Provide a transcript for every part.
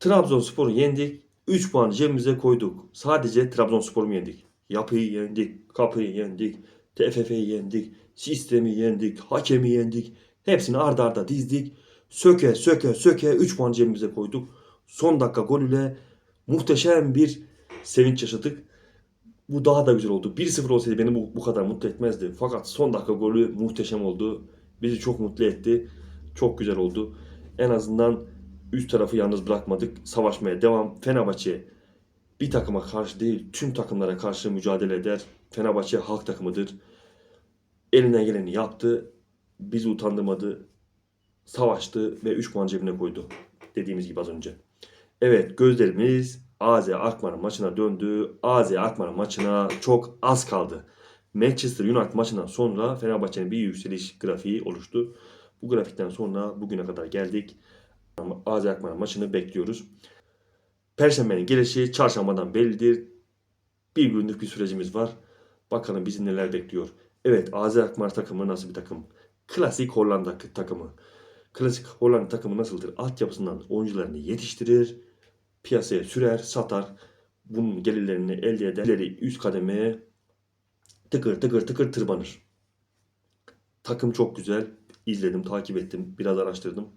Trabzonspor'u yendik. 3 puan cebimize koyduk. Sadece Trabzonspor'u yendik? Yapıyı yendik, kapıyı yendik, TFF'yi yendik, sistemi yendik, hakemi yendik. Hepsini arda arda dizdik. Söke söke söke 3 puan cebimize koyduk. Son dakika golüyle muhteşem bir sevinç yaşadık. Bu daha da güzel oldu. 1-0 olsaydı beni bu, bu kadar mutlu etmezdi. Fakat son dakika golü muhteşem oldu. Bizi çok mutlu etti. Çok güzel oldu. En azından üst tarafı yalnız bırakmadık. Savaşmaya devam. Fenerbahçe bir takıma karşı değil tüm takımlara karşı mücadele eder. Fenerbahçe halk takımıdır. Elinden geleni yaptı. Bizi utandırmadı. Savaştı ve 3 puan cebine koydu. Dediğimiz gibi az önce. Evet gözlerimiz AZ Alkmaar maçına döndü. AZ Alkmaar maçına çok az kaldı. Manchester United maçından sonra Fenerbahçe'nin bir yükseliş grafiği oluştu. Bu grafikten sonra bugüne kadar geldik. AZ Alkmaar maçını bekliyoruz. Perşembenin gelişi çarşambadan bellidir. Bir günlük bir sürecimiz var. Bakalım bizi neler bekliyor. Evet AZ Alkmaar takımı nasıl bir takım? Klasik Hollanda takımı. Klasik Hollanda takımı nasıldır? Altyapısından oyuncularını yetiştirir, piyasaya sürer, satar. Bunun gelirlerini elde eder. Üst kademeye tıkır tıkır tıkır tırmanır. Takım çok güzel. İzledim, takip ettim, biraz araştırdım.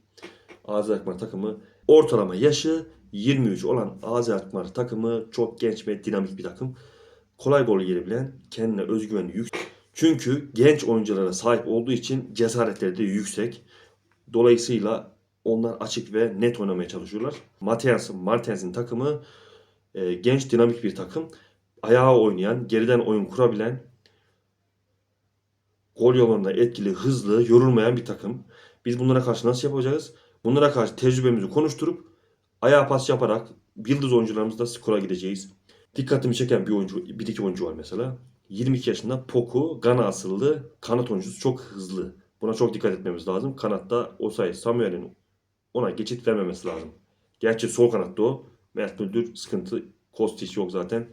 AZ Alkmaar takımı ortalama yaşı 23 olan AZ Alkmaar takımı çok genç ve dinamik bir takım. Kolay gol yiyebilen, kendine özgüveni yüksek. Çünkü genç oyunculara sahip olduğu için cesaretleri de yüksek. Dolayısıyla onlar açık ve net oynamaya çalışıyorlar. Martens, Martens'in takımı e, genç dinamik bir takım. Ayağa oynayan, geriden oyun kurabilen, gol yolunda etkili, hızlı, yorulmayan bir takım. Biz bunlara karşı nasıl yapacağız? Bunlara karşı tecrübemizi konuşturup ayağa pas yaparak yıldız oyuncularımızla skora gideceğiz. Dikkatimi çeken bir oyuncu, bir iki oyuncu var mesela. 22 yaşında Poku, Gana asıllı kanat oyuncusu çok hızlı. Buna çok dikkat etmemiz lazım. Kanatta Osay Samuel'in ona geçit vermemesi lazım. Gerçi sol kanatta o. Mert Müldür sıkıntı. Kostiç yok zaten.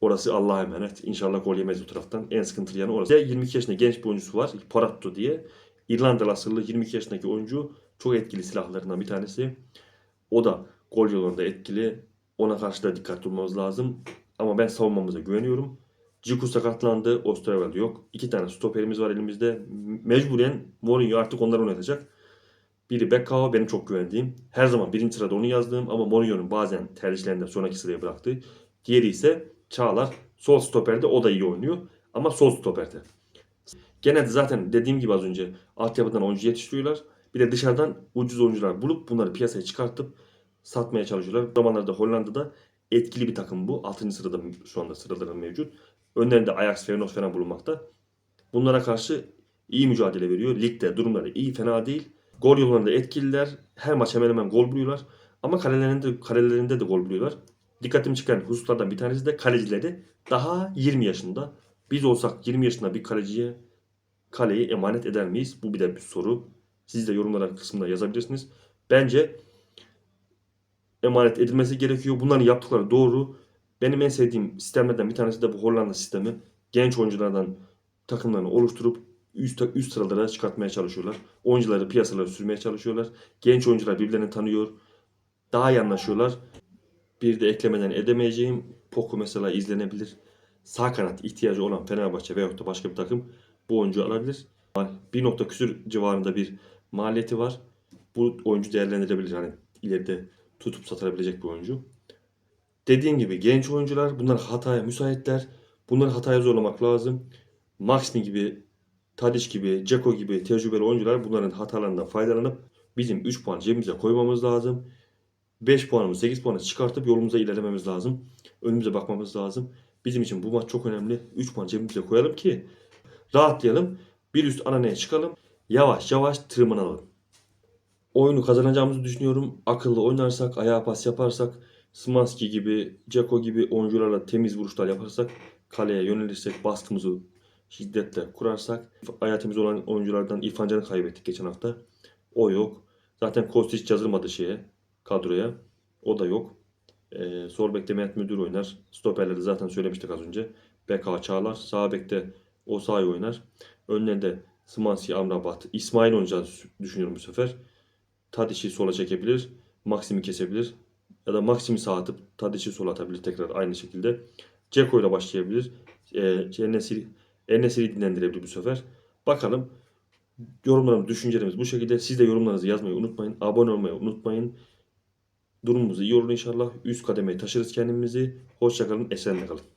Orası Allah'a emanet. İnşallah gol yemez o taraftan. En sıkıntılı yanı orası. 22 yaşında genç bir oyuncusu var. Paratto diye. İrlandalı asıllı 22 yaşındaki oyuncu. Çok etkili silahlarından bir tanesi. O da gol yolunda etkili. Ona karşı da dikkatli olmamız lazım. Ama ben savunmamıza güveniyorum. Ciku sakatlandı. Osterwald yok. İki tane stoperimiz var elimizde. Mecburen Mourinho artık onları oynatacak. Biri Bekao benim çok güvendiğim. Her zaman birinci sırada onu yazdığım ama Mourinho'nun bazen tercihlerinden sonraki sıraya bıraktığı. Diğeri ise Çağlar. Sol stoperde o da iyi oynuyor. Ama sol stoperde. Genelde zaten dediğim gibi az önce altyapıdan oyuncu yetiştiriyorlar. Bir de dışarıdan ucuz oyuncular bulup bunları piyasaya çıkartıp satmaya çalışıyorlar. Bu zamanlarda Hollanda'da etkili bir takım bu. 6. sırada şu anda sıraları mevcut. Önlerinde Ajax, Feyenoord falan bulunmakta. Bunlara karşı iyi mücadele veriyor. Ligde durumları iyi, fena değil. Gol yollarında etkililer. Her maç hemen hemen gol buluyorlar. Ama kalelerinde, kalelerinde de gol buluyorlar. Dikkatimi çeken hususlardan bir tanesi de kalecileri daha 20 yaşında. Biz olsak 20 yaşında bir kaleciye kaleyi emanet eder miyiz? Bu bir de bir soru. Siz de yorumlar kısmında yazabilirsiniz. Bence emanet edilmesi gerekiyor. Bunların yaptıkları doğru. Benim en sevdiğim sistemlerden bir tanesi de bu Hollanda sistemi. Genç oyunculardan takımlarını oluşturup üst, üst sıralara çıkartmaya çalışıyorlar. Oyuncuları piyasalara sürmeye çalışıyorlar. Genç oyuncular birbirlerini tanıyor. Daha iyi anlaşıyorlar. Bir de eklemeden edemeyeceğim. Poku mesela izlenebilir. Sağ kanat ihtiyacı olan Fenerbahçe veyahut da başka bir takım bu oyuncu alabilir. Bir nokta küsür civarında bir maliyeti var. Bu oyuncu değerlendirebilir. Yani ileride tutup satılabilecek bir oyuncu. Dediğim gibi genç oyuncular bunlar hataya müsaitler. Bunları hataya zorlamak lazım. Maxmi gibi, Tadic gibi, Ceko gibi tecrübeli oyuncular bunların hatalarından faydalanıp bizim 3 puan cebimize koymamız lazım. 5 puanımız 8 puanı çıkartıp yolumuza ilerlememiz lazım. Önümüze bakmamız lazım. Bizim için bu maç çok önemli. 3 puan cebimize koyalım ki rahatlayalım. Bir üst ananeye çıkalım. Yavaş yavaş tırmanalım. Oyunu kazanacağımızı düşünüyorum. Akıllı oynarsak, ayağa pas yaparsak, Smanski gibi, Ceko gibi oyuncularla temiz vuruşlar yaparsak, kaleye yönelirsek, baskımızı şiddetle kurarsak, ayağı temiz olan oyunculardan İrfan kaybettik geçen hafta. O yok. Zaten Kostić hiç yazılmadı şeye, kadroya. O da yok. Ee, sol bekte Mehmet Müdür oynar. Stoperleri zaten söylemiştik az önce. BK Çağlar. Sağ bekte Osay oynar. Önlerinde Smansi, Amrabat, İsmail oynayacağını düşünüyorum bu sefer. Tadiş'i sola çekebilir. Maksim'i kesebilir. Ya da Maximis'e atıp Tadic'i sola atabilir tekrar aynı şekilde. Ceko ile başlayabilir. Ee, Enesiri dinlendirebilir bu sefer. Bakalım. Yorumlarımız, düşüncelerimiz bu şekilde. Siz de yorumlarınızı yazmayı unutmayın. Abone olmayı unutmayın. Durumumuz iyi olur inşallah. Üst kademeye taşırız kendimizi. Hoşçakalın. Esenle kalın.